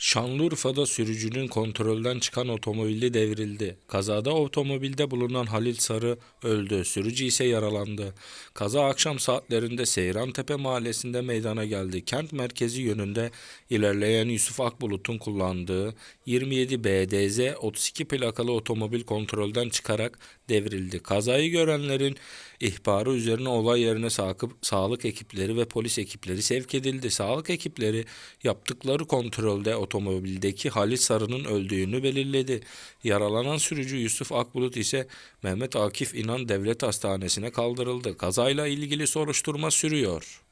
Şanlıurfa'da sürücünün kontrolden çıkan otomobili devrildi. Kazada otomobilde bulunan Halil Sarı öldü. Sürücü ise yaralandı. Kaza akşam saatlerinde Seyrantepe mahallesinde meydana geldi. Kent merkezi yönünde ilerleyen Yusuf Akbulut'un kullandığı 27 BDZ 32 plakalı otomobil kontrolden çıkarak devrildi. Kazayı görenlerin ihbarı üzerine olay yerine sakıp, sağlık ekipleri ve polis ekipleri sevk edildi. Sağlık ekipleri yaptıkları kontrolde otomobildeki Halil Sarı'nın öldüğünü belirledi. Yaralanan sürücü Yusuf Akbulut ise Mehmet Akif İnan Devlet Hastanesi'ne kaldırıldı. Kazayla ilgili soruşturma sürüyor.